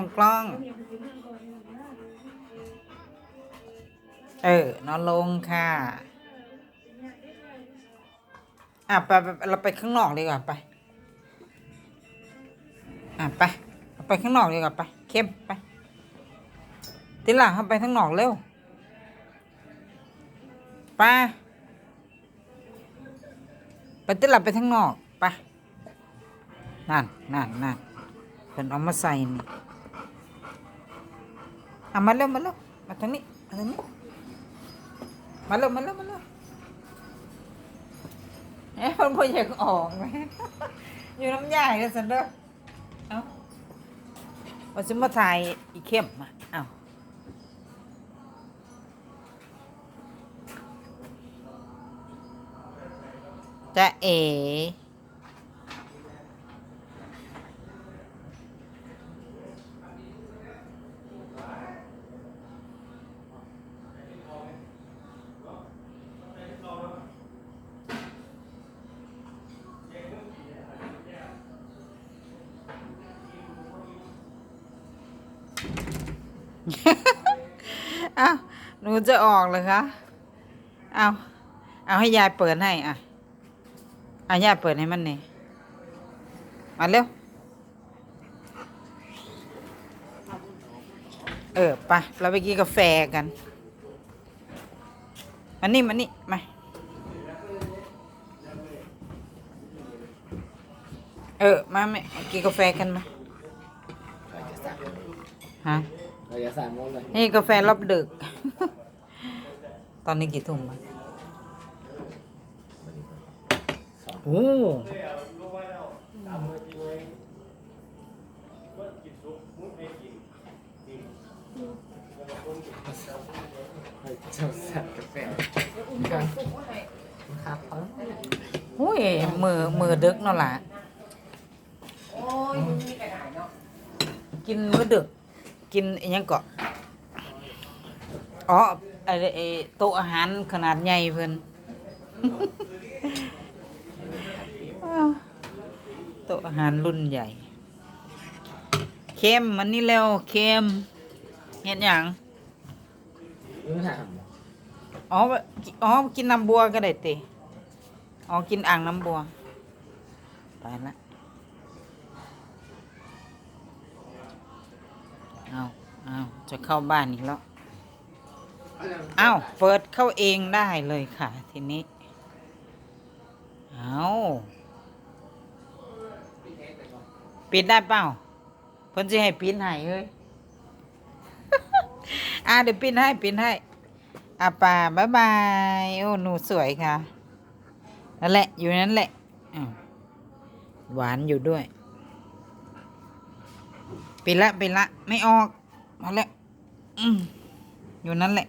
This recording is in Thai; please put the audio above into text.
ของกล้อง เออนอนลงค่ะ อะไปไปเราไปข้างนอกดีกว่าไป อะไปไปข้างนอกดีกว่าไป เข้มไปติล่ะเข้าไปข้างนอกเร็ว ไป ไปติล่ะไปข้างนอกไปนั่นนั่นนั่นเพิ่นเอามาใส่นี่ อะมาเร็วมาเร็วมาทางนี้มาทางนี้มาเร็วมาเร็วมาเร็วเอ๊ะมันพออยากออกไหมอยู่น้ำยายเลยสันเด้อเอ้าว่าจะมาถ่ายอีเข้มมาเอ้าจะเอ๋ อ้าวหนูจะออกเลยคะเอาเอาให้ยายเปิดให้อะเอายายเปิดให้มันนี่มาเร็ว เออไปเราไปกินกาแฟกันมานี่มานี่มาเออ มาแม่กินกาแฟกันมาฮะ เราจะสั่งฮะเราจะสั่งว่าเลยนี่กาแฟรอบดึก ตอนนี้กี่ทุ่มอะโอ้เราจะสั่งกาแฟกันครับเออโหยมือมือดึกเนาะล่ะโอ้ยมึงมีกระดาษเนาะกินมื้อดึก กินอหยังเกาะอ๋อไอ้ไอ้โต๊ะอาหารขนาดใหญ่เพิ่น โต๊ะอาหารรุ่นใหญ่เข้มมันนี่เร็วเข้มเห็นหยังรู้ถามอ๋ออ๋อกินน้ำบัวก็ได้ติอ๋อกินอ่างน้ำบัวตายละ เอาเอา จะเข้าบ้านอีกแล้วเอาเปิดเข้าเองได้เลยค่ะ ทีนี้เอาปิดได้เปล่าเพิ่นจะให้ปิดให้เฮ้ยอ่าเดี๋ยวปิดให้ปิดให้อาป่าบายบายโอ้หนูสวยค่ะนั่นแหละอยู่นั่นแหละอ้าวหวานอยู่ด้วยปิดละปิดละไม่ออกมาแล้วอืม อยู่นั่นแหละ